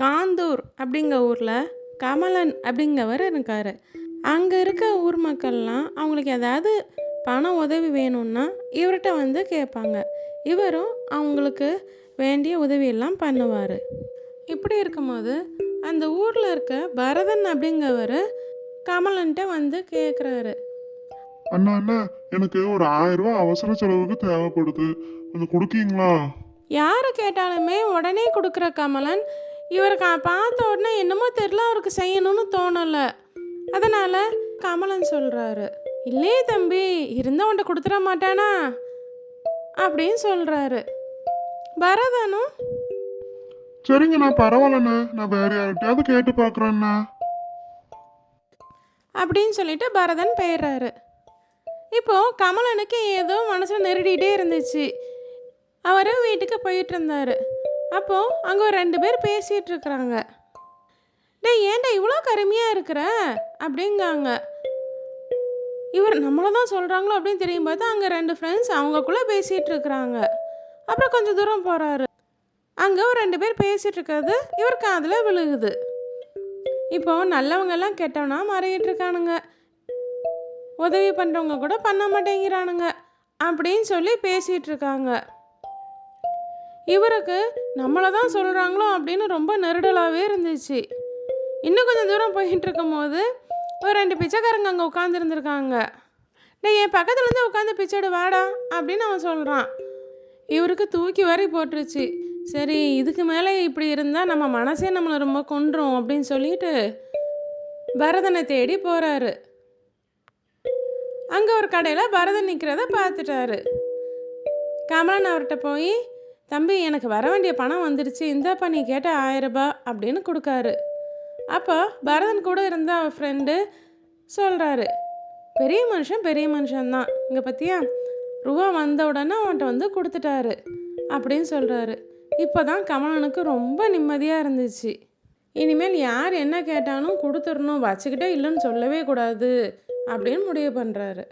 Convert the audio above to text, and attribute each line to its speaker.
Speaker 1: Contour அப்படிங்கிற ஊரில் கமலன் அப்படிங்கவர் இருக்கார். அங்கே இருக்க ஊர் மக்கள்லாம் அவங்களுக்கு ஏதாவது பண உதவி வேணும்னா இவர்கிட்ட வந்து கேட்பாங்க. இவரும் அவங்களுக்கு வேண்டிய உதவியெல்லாம் பண்ணுவார். இப்படி இருக்கும்போது அந்த ஊரில் இருக்க பரதன் அப்படிங்கவர் கமலன்ட்ட வந்து கேட்குறாரு
Speaker 2: அண்ணா அண்ணா எனக்கு ஒரு ஆயிரம் ரூபாய் அவசர செலவுக்கு தேவைப்படுது. கொஞ்சம் கொடுக்கீங்களா?
Speaker 1: யாரை கேட்டாலுமே உடனே கொடுக்குற கமலன் இவருக்கு அ- பார்த்த உடனே என்னமோ தெரில அவருக்கு செய்யணும்னு தோணலை. அதனால் கமலன் சொல்கிறாரு இல்லையே தம்பி இருந்தால் உன்ட்ட கொடுத்துட மாட்டானா? அப்படின்னு சொல்கிறாரு பரதனும்
Speaker 2: சரிங்க நான் பரவாயில்லண்ணே. நான் வேற யார்கிட்டயாவது கேட்டு பார்க்குறேண்ணா
Speaker 1: அப்படின்னு சொல்லிட்டு பரதன் போயிடுறாரு. இப்போது கமலனுக்கு ஏதோ மனசில் நெருடிட்டே இருந்துச்சு. அவர் வீட்டுக்கு போயிட்டு இருந்தார். அப்போது அங்கே ஒரு ரெண்டு பேர் பேசிகிட்டு இருக்கிறாங்க டே ஏன்டா இவ்வளோ கருமையாக இருக்கிற? அப்படிங்காங்க. இவர் நம்மளை தான் சொல்கிறாங்களோ அப்படின்னு தெரியும் பார்த்தா அங்கே ரெண்டு ஃப்ரெண்ட்ஸ் அவங்கக்குள்ளே பேசிகிட்டு இருக்கிறாங்க அப்புறம் கொஞ்சம் தூரம் போகிறாரு அங்கே ஒரு ரெண்டு பேர் பேசிகிட்டு இருக்கிறது இவர் காதில் விழுகுது. இப்போ நல்லவங்கெல்லாம் கெட்டவனா மாறிக்கிட்டு இருக்கானுங்க உதவி பண்ணுறவங்க கூட பண்ண மாட்டேங்கிறானுங்க. அப்படின்னு சொல்லி பேசிகிட்டு இருக்காங்க இவருக்கு நம்மளை தான் சொல்கிறாங்களோ அப்படின்னு ரொம்ப நெருடலாகவே இருந்துச்சு. இன்னும் கொஞ்சம் தூரம் போயிட்டு இருக்கும்போது ஒரு ரெண்டு பிச்சைக்காரங்க அங்கே உட்காந்துருந்துருக்காங்க டே என் பக்கத்துலேருந்து உட்காந்து பிச்சைடு வாடா அப்படின்னு அவன் சொல்கிறான் இவருக்கு தூக்கி வரி போட்டுருச்சு. சரி இதுக்கு மேலே இப்படி இருந்தால் நம்ம மனசே நம்மளை ரொம்ப கொன்றும் அப்படின்னு சொல்லிட்டு பரதனை தேடி போகிறாரு அங்கே ஒரு கடையில் பரதன் நிற்கிறத பார்த்துட்டாரு. கமலன் அவர்கிட்ட போய் தம்பி எனக்கு வர வேண்டிய பணம் வந்துடுச்சு இந்தாப்பா நீ கேட்ட ஆயிரரூபா அப்படின்னு கொடுக்காரு. அப்போ பரதன் கூட இருந்த அவன் ஃப்ரெண்டு சொல்கிறாரு பெரிய மனுஷன் பெரிய மனுஷன்தான். இங்கே பார்த்தியா ரூபா வந்த உடனே அவன்கிட்ட வந்து கொடுத்துட்டாரு அப்படின்னு சொல்கிறாரு இப்போ தான் கமலனுக்கு ரொம்ப நிம்மதியாக இருந்துச்சு. இனிமேல் யார் என்ன கேட்டாலும் கொடுத்துடணும். வச்சுக்கிட்டே இல்லைன்னு சொல்லவே கூடாது அப்படின்னு முடிவு பண்ணுறாரு